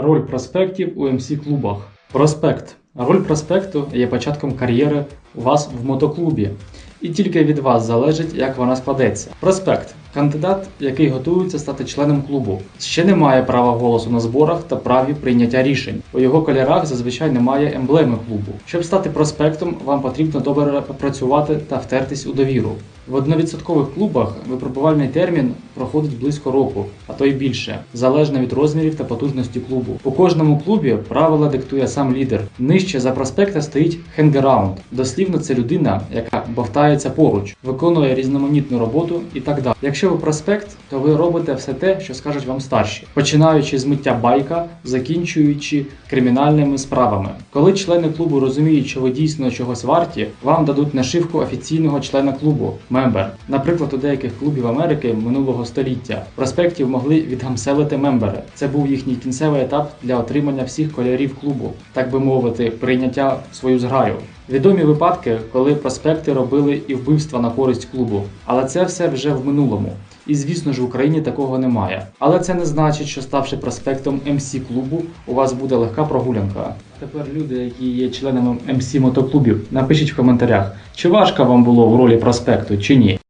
Роль проспектів у МС клубах. Проспект. Роль проспекту є початком кар'єри у вас в мотоклубі. І тільки від вас залежить, як вона складеться. Проспект кандидат, який готується стати членом клубу, ще не має права голосу на зборах та праві прийняття рішень. У його кольорах зазвичай немає емблеми клубу. Щоб стати проспектом, вам потрібно добре попрацювати та втертись у довіру. В одновідсоткових клубах випробувальний термін проходить близько року, а то й більше, залежно від розмірів та потужності клубу. У кожному клубі правила диктує сам лідер. Нижче за проспекта стоїть хенгераунд. Дослівно це людина, яка бовтається поруч, виконує різноманітну роботу і так далі. Якщо ви проспект, то ви робите все те, що скажуть вам старші, починаючи з миття байка, закінчуючи кримінальними справами. Коли члени клубу розуміють, що ви дійсно чогось варті, вам дадуть нашивку офіційного члена клубу мембер. Наприклад, у деяких клубів Америки минулого століття проспектів могли відгамселити мембери. Це був їхній кінцевий етап для отримання всіх кольорів клубу, так би мовити, прийняття в свою зграю. Відомі випадки, коли проспекти робили і вбивства на користь клубу, але це все вже в минулому. І звісно ж в Україні такого немає. Але це не значить, що ставши проспектом МС клубу, у вас буде легка прогулянка. Тепер люди, які є членами МС мотоклубів, напишіть в коментарях, чи важко вам було в ролі проспекту, чи ні.